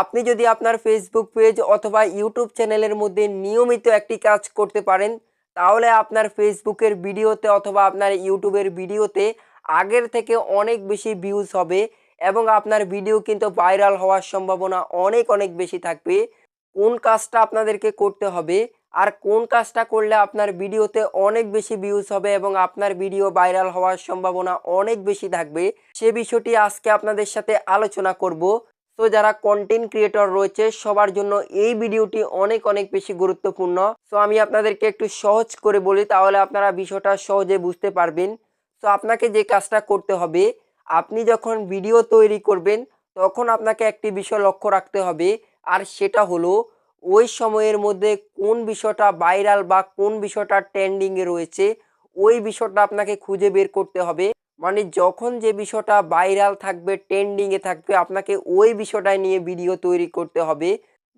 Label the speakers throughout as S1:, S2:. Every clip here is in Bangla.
S1: আপনি যদি আপনার ফেসবুক পেজ অথবা ইউটিউব চ্যানেলের মধ্যে নিয়মিত একটি কাজ করতে পারেন, তাহলে আপনার ফেসবুকের ভিডিওতে অথবা আপনার ইউটিউবের ভিডিওতে আগের থেকে অনেক বেশি ভিউজ হবে এবং আপনার ভিডিও কিন্তু ভাইরাল হওয়ার সম্ভাবনা অনেক অনেক বেশি থাকবে। কোন কাজটা আপনাদেরকে করতে হবে আর কোন কাজটা করলে আপনার ভিডিওতে অনেক বেশি ভিউজ হবে এবং আপনার ভিডিও ভাইরাল হওয়ার সম্ভাবনা অনেক বেশি থাকবে, সে বিষয়টি আজকে আপনাদের সাথে আলোচনা করব। তো যারা কন্টেন্ট ক্রিয়েটর রয়েছে, সবার জন্য এই ভিডিওটি অনেক অনেক বেশি গুরুত্বপূর্ণ। তো আমি আপনাদেরকে একটু সহজ করে বলি, তাহলে আপনারা বিষয়টা সহজে বুঝতে পারবেন। তো আপনাকে যে কাজটা করতে হবে, আপনি যখন ভিডিও তৈরি করবেন, তখন আপনাকে একটি বিষয় লক্ষ্য রাখতে হবে, আর সেটা হলো, ওই সময়ের মধ্যে কোন বিষয়টা ভাইরাল বা কোন বিষয়টা ট্রেন্ডিংয়ে রয়েছে, ওই বিষয়টা আপনাকে খুঁজে বের করতে হবে। মানে যখন যে বিষয়টা ভাইরাল থাকবে ট্রেন্ডিংয়ে থাকবে, আপনাকে ওই বিষয়টাই নিয়ে ভিডিও তৈরি করতে হবে।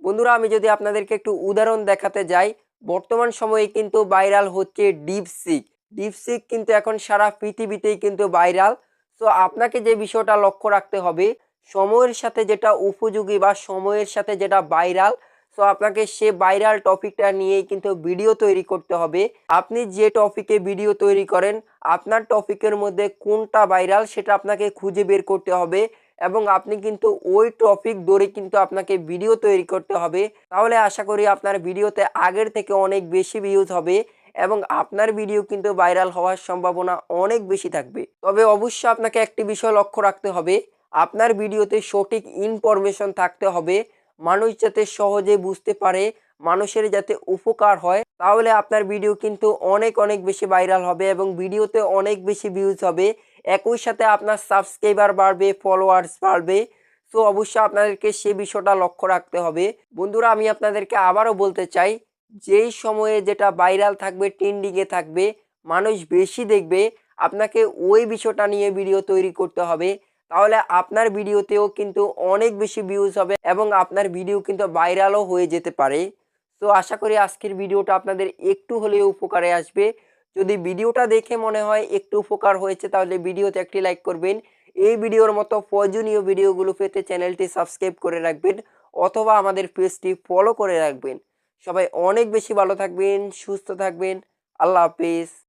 S1: বন্ধুরা, আমি যদি আপনাদেরকে একটু উদাহরণ দেখাতে যাই, বর্তমান সময়ে কিন্তু ভাইরাল হচ্ছে ডিপসিক ডিপসিক কিন্তু এখন সারা পৃথিবীতেই কিন্তু ভাইরাল তো আপনাকে যে বিষয়টা লক্ষ্য রাখতে হবে, সময়ের সাথে যেটা উপযোগী বা সময়ের সাথে যেটা ভাইরাল তো আপনাকে সে ভাইরাল টপিকটা নিয়েই কিন্তু ভিডিও তৈরি করতে হবে। আপনি যে টপিকে ভিডিও তৈরি করেন, আপনার টপিকের মধ্যে কোনটা ভাইরাল সেটা আপনাকে খুঁজে বের করতে হবে এবং আপনি কিন্তু ওই টপিক ধরে কিন্তু আপনাকে ভিডিও তৈরি করতে হবে। তাহলে আশা করি আপনার ভিডিওতে আগের থেকে অনেক বেশি ভিউজ হবে এবং আপনার ভিডিও কিন্তু ভাইরাল হওয়ার সম্ভাবনা অনেক বেশি থাকবে। তবে অবশ্যই আপনাকে একটি বিষয় লক্ষ্য রাখতে হবে, আপনার ভিডিওতে সঠিক ইনফরমেশন থাকতে হবে। মানুষ যাতে সহজে বুঝতে পারে, মানুষের যাতে উপকার হয়, তাহলে আপনার ভিডিও কিন্তু অনেক অনেক বেশি ভাইরাল হবে এবং ভিডিওতে অনেক বেশি ভিউজ হবে। একই সাথে আপনার সাবস্ক্রাইবার বাড়বে ফলোয়ার্স বাড়বে। তো অবশ্যই আপনাদেরকে সে বিষয়টা লক্ষ্য রাখতে হবে। বন্ধুরা, আমি আপনাদেরকে আবারও বলতে চাই, যেই সময়ে যেটা ভাইরাল থাকবে ট্রেন্ডিংয়ে থাকবে, মানুষ বেশি দেখবে, আপনাকে ওই বিষয়টা নিয়ে ভিডিও তৈরি করতে হবে। তাহলে আপনার ভিডিওতেও কিন্তু অনেক বেশি ভিউজ হবে এবং আপনার ভিডিও কিন্তু ভাইরালও হয়ে যেতে পারে। তো আশা করি আজকের ভিডিওটা আপনাদের একটু হলেও উপকারে আসবে। যদি ভিডিওটা দেখে মনে হয় একটু উপকার হয়েছে, তাহলে ভিডিওতে একটি লাইক করবেন। এই ভিডিওর মতো প্রয়োজনীয় ভিডিওগুলো পেতে চ্যানেলটি সাবস্ক্রাইব করে রাখবেন অথবা আমাদের পেজটি ফলো করে রাখবেন। সবাই অনেক বেশি ভালো থাকবেন, সুস্থ থাকবেন। আল্লাহ হাফিজ।